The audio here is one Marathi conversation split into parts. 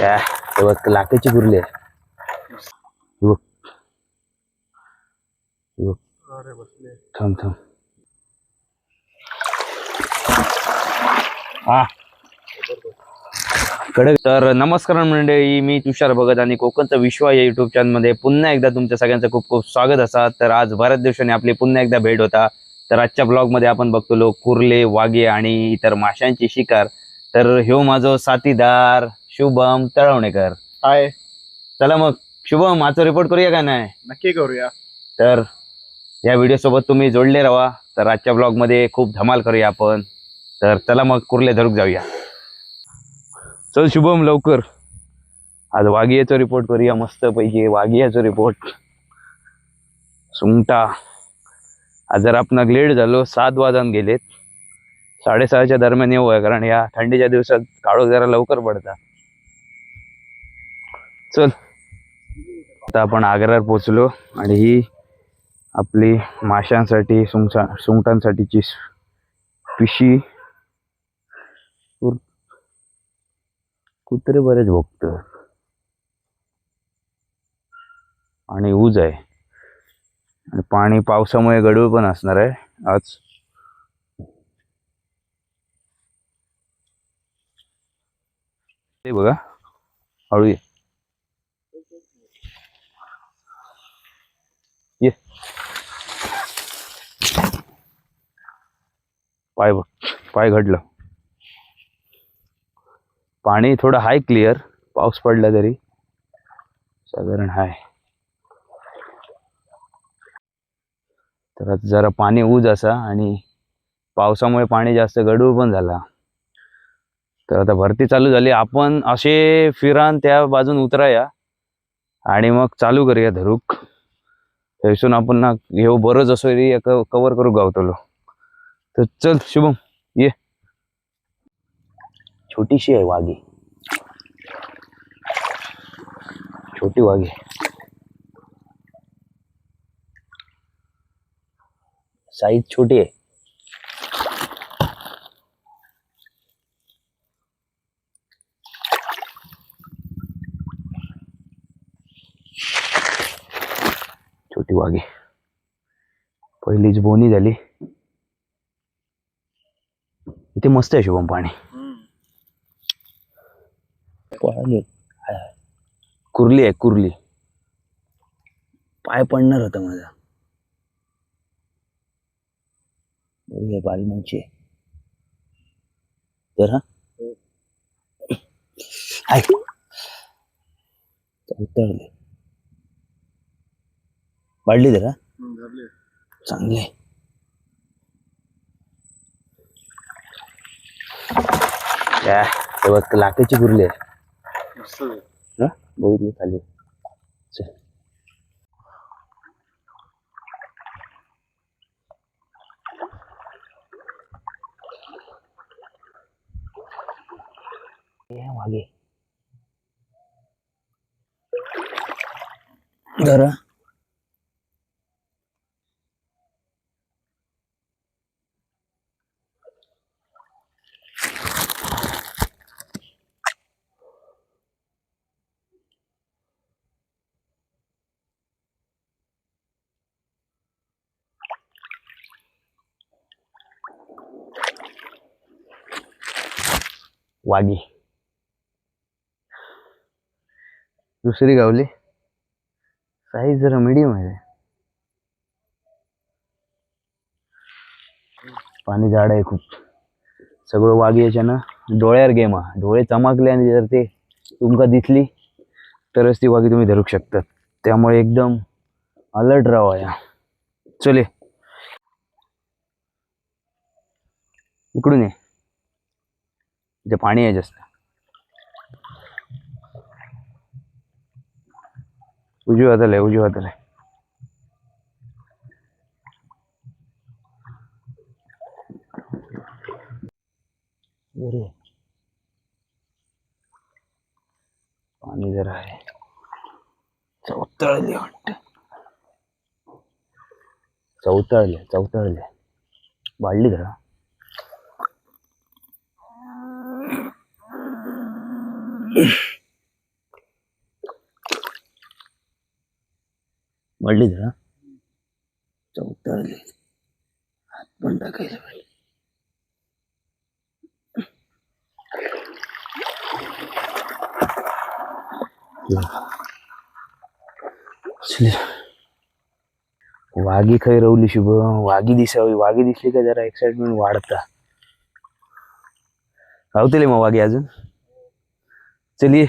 या बघ कुर्ली आहे. बघ. बघ. थांब थांब. हा. कडक. तर नमस्कार मंडळी मी तुषार भगत आणि कोकणचा विश्व या युट्यूब चॅनलमध्ये पुन्हा एकदा तुमच्या सगळ्यांचं खूप खूप स्वागत असा. तर आज बऱ्याच दिवसांनी आपली पुन्हा एकदा भेट होता. तर आजच्या ब्लॉगमध्ये आपण बघतो लोक कुर्ले वाघे आणि इतर माशांची शिकार. तर ह्यो माझो साथीदार शुभम तळवणेकर. हाय. चला मग शुभम आजचा रिपोर्ट करूया का नाही? नक्की करूया. तर या व्हिडिओ सोबत तुम्ही जोडले राहा. तर आजच्या ब्लॉगमध्ये खूप धमाल करूया आपण. तर चला मग कुर्ले धरूक जाऊया. चल शुभम लवकर. आज वाघियाचा रिपोर्ट करूया. मस्त पैकी वाघियाचा रिपोर्ट सुंगटा. आज जर आपण लेट झालो सात वाजून गेलेत. साडेसहाच्या दरम्यान येऊ आहे कारण या थंडीच्या दिवसात काळोख जरा लवकर पडता चल. आता आपण आग्र्यावर पोचलो आणि ही आपली माशांसाठी सुंगसा सुंगटांसाठीची पिशी. कुत्रे बरेच भोगत. आणि ऊज आहे. आणि पाणी पावसामुळे गडूळ पण असणार आहे आज. ते बघा हळू ये. ये पाय पाय घडलं. पाणी थोडं हाय क्लिअर पाऊस पडला तरी. साधारण हाय. तर जरा पाणी ऊज असा आणि पावसामुळे पाणी जास्त गडूळ पण झाला. तर आता भरती चालू झाली. आपण असे फिरान त्या बाजून उतराया आणि मग चालू करूया धरूक. थंयसून आपण ना ह्यो बरोच असो रे कवर करू गावतलो. तर चल शुभम ये. छोटीशी आहे वाघी. छोटी वाघी. साईज छोटी आहे छोटी वाघी पहिलीच बोनी झाली. इथे मस्त आहे शुभम पाणी. कुर्ली आहे कुर्ली. पाय पडणार होता माझा. बरोबर बालमोची तर हा. उतरले. वाढली जरा चांगले. हे बघ लाखेची कुर्ली आहे. ना बघितली खाली. चल. मागे. जरा वागी दुसरी गावली. साईज जरा मीडियम आहे. पाणी झाड आहे खूप. सगळं वागी याच्या ना डोळ्यावर गेम हा डोळे चमकले आणि जर ते तुमका दिसली तरच ती वाघी तुम्ही धरू शकतात. त्यामुळे एकदम अलर्ट राहा या. चले. इकडून ये. इथे पाणी आहे जास्त. उजव्या हाताला आहे उजव्या हाताला आहे. बरे पाणी जरा आहे. चौतळले वाटत. चौतळले चौतळले. वाढली जरा. वाढली जरा चौतरली वागी खै रवली शुभ. वागी दिसावी वागी दिसली का जरा एक्साइटमेंट वाढता. राहतील मग वागी अजून? चलिये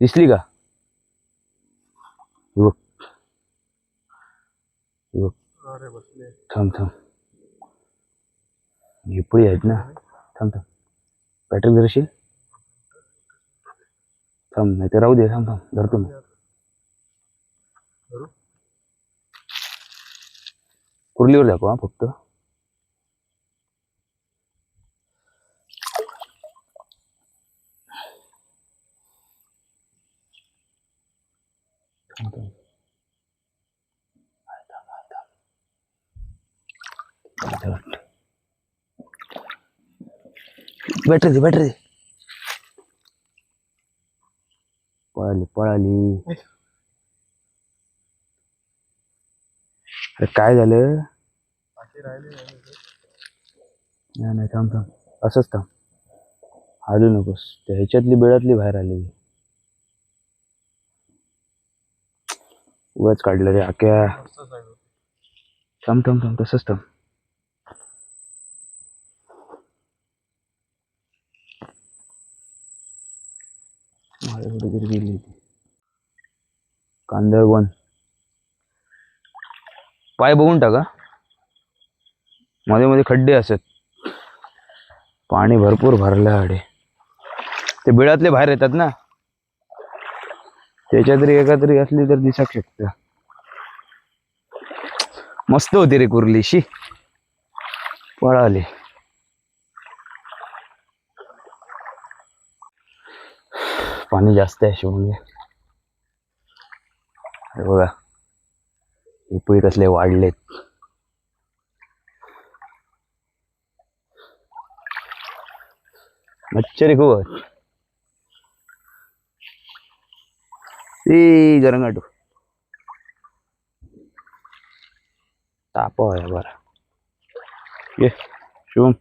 दिसली का? बघ हे बघ थांब थांब हे पुढे आहेत ना। थांब थांब बॅटरी धरशील थांब नाही तर राहू दे थांब थांब धरतो मी। कुर्लीवर दाखव हा फक्त थांब, थांब. इथे वाटतं. बॅटरी दे बॅटरी दे. पळाली पळाली. अरे काय झालं? नाही नाही थांब थांब. असंच थांब. हालू नकोस. त्या ह्याच्यातली बेळातली बाहेर आलेली. उगाच काढलं रे आक्या. थांब थांब थांब. तसंच थांब. माझ्या कुठेतरी गेली होती. कांदळवन पाय बघून टाका. मध्ये मध्ये खड्डे असत. पाणी भरपूर भरलं आडे. ते बिळातले बाहेर येतात ना. त्याच्या तरी एका तरी असली तर दिसू शकत. मस्त होती रे कुर्लीशी. पळाली. पाणी जास्त आहे शिवून बघा. हे पुई कसले वाढलेत. मच्छरी खूप ए गरंगाटू. ताप आहे बरा. ये शिवम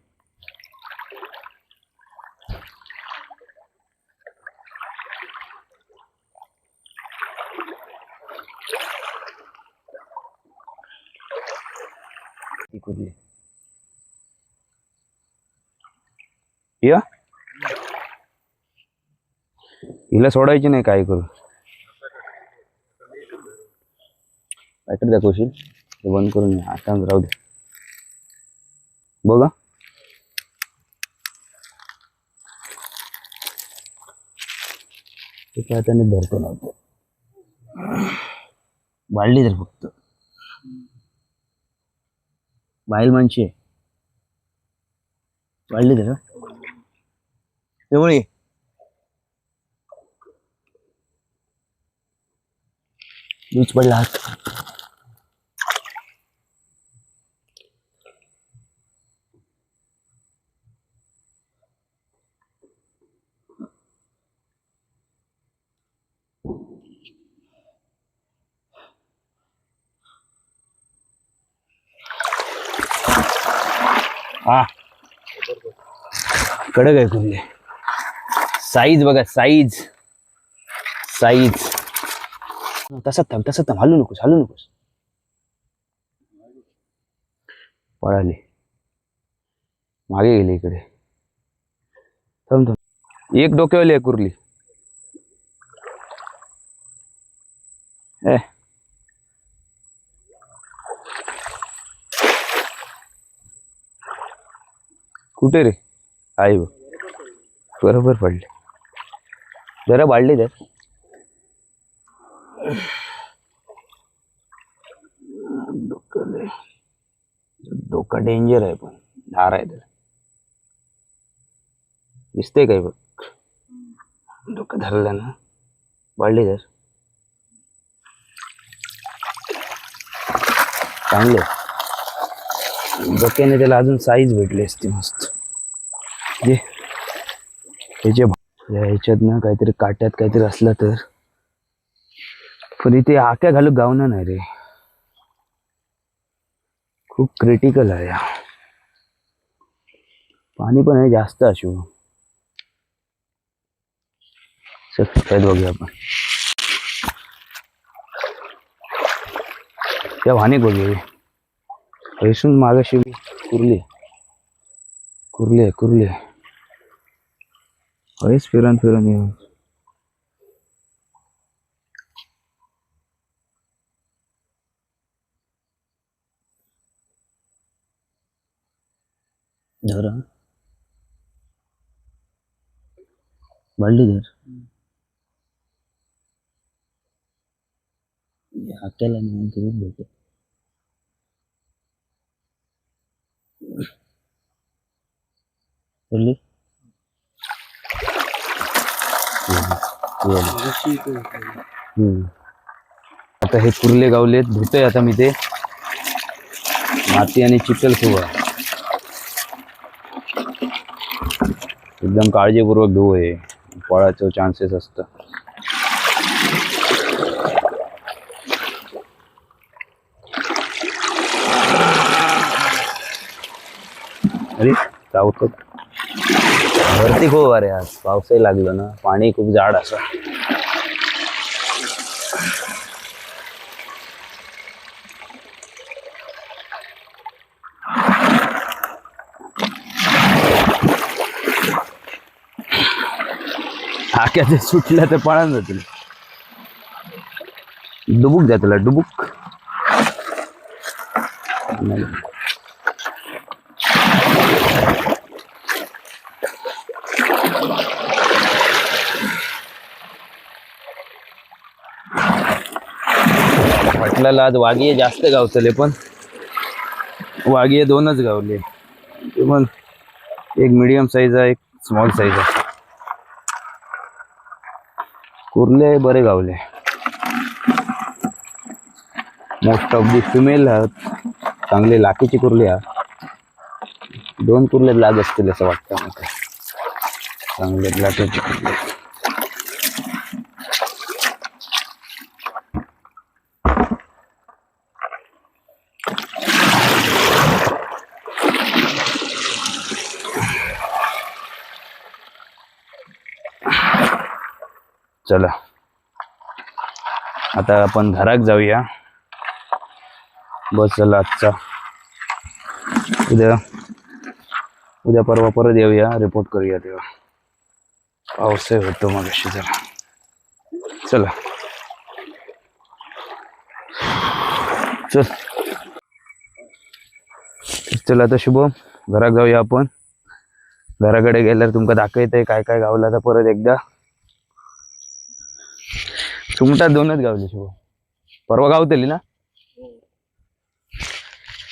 ती या. हिला सोडायची नाही काय करू. बॅटरी दाखवशील? ते बंद करून आता राहू दे. बघा. एका हाताने धरतो नव्हतं वाढली तर फक्त. बाहेर माणशी आहे. वाढली तर? तेवढी बीच पडला हा. कडक आहे कुल्ले साईज बघा साईज साईज तसंच थांब तसंच थांब. हलू नकोस हलू नकोस. पळाले. मागे गेले इकडे. थांब थांब. एक डोक्यावली आहे कुर्ली. ए. कुठे रे? आई बघ बरोबर पडले. जरा वाढले तर डोकं डोकं डेंजर आहे पण. धार आहे तर दिसते काय बघ. डोकं धरलं ना. वाढले तर चांगले. डोक्याने त्याला अजून साईज भेटली असती मस्त. जे ह्याच्या ह्याच्यात ना काहीतरी काट्यात काहीतरी असलं तर. पण इथे आक्या घालू गावना नाही रे. खूप क्रिटिकल आहे या. पाणी पण आहे जास्त अशू. चल बघूया आपण. त्या वाणी बघूया पैसून मागाशी कुर्ली. कुर्ले आहे कुर्ली. आहे हयच फिरन फिरन येऊन धर हा. बाळली धर हाक्याला नाही करून भेटत धरली? आता हे कुर्ले गावलेत धुतोय आता मी ते. माती आणि चिखल सुवा एकदम काळजीपूर्वक धुव हे. पळाचं चान्सेस असतं. अरे चावतो भरती खूप अरे आज पावसही लागलं ना. पाणी खूप जाड असं. हाक्याचे सुटल्या तर पळून जातील. डुबुक द्या त्याला डुबुक. नाही. म्हटल्याला आज वाघी जास्त गावतले पण. वाघी दोनच गावले. ते पण एक मिडियम साईज आहे एक स्मॉल साईज आहे. कुर्ले बरे गावले. मोस्ट ऑफ दी फिमेल आहात. चांगले लाकीची कुर्ली आहात. दोन कुर्ले लाग असतील असं वाटतं मला चांगले लाकीची कुर्ले. चला. आता आपण घरात जाऊया. बस चला आजचा. उद्या उद्या परवा परत येऊया रिपोर्ट करूया तेव्हा. पाऊसही होतो मग अशी जरा. चला. चल. चला आता शुभम घरात जाऊया आपण. घराकडे गेल्यावर तुमका दाखवत काय काय गावला तर परत एकदा. सुमटा दोनच गावले शुभ परवा गावतली ना?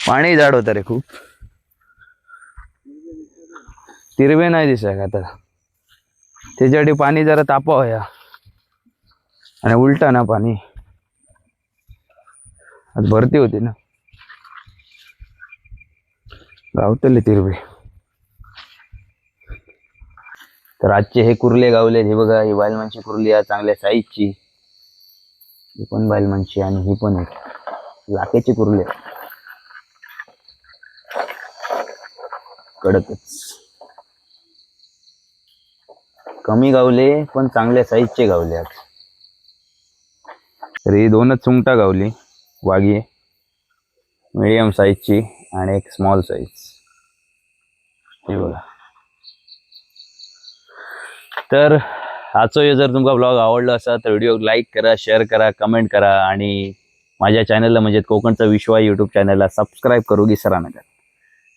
पाणी जाड होतं रे खूप. तिरवे नाही दिसत आता. त्याच्यासाठी पाणी जरा तापाव या. आणि उलटा ना पाणी. आज भरती होती ना. गावतले तिरवे. तर आजचे हे कुर्ले गावले हे बघा ही बायलमानची कुर्ली आहे चांगल्या साईजची ही पण बायलमानची आणि ही पण एक लाकेची कुर्ले कडकच. कमी गावले पण चांगल्या साईजचे गावले आज. तर ही दोनच सुंगटा गावली वाघी मिडियम साईजची आणि एक स्मॉल साईज हे बघा. तर आजचो जर तुमचा ब्लॉग आवडला असा तर व्हिडिओ लाईक करा शेअर करा कमेंट करा आणि माझ्या चॅनलला म्हणजे कोकणचा विश्वा यूट्यूब चॅनलला सबस्क्राईब करू विसरा नका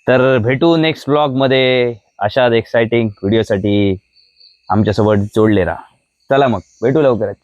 तर भेटू नेक्स्ट ब्लॉगमध्ये अशाच एक्सायटिंग व्हिडिओसाठी आमच्यासोबत जोडले राहा चला मग भेटू लवकरच.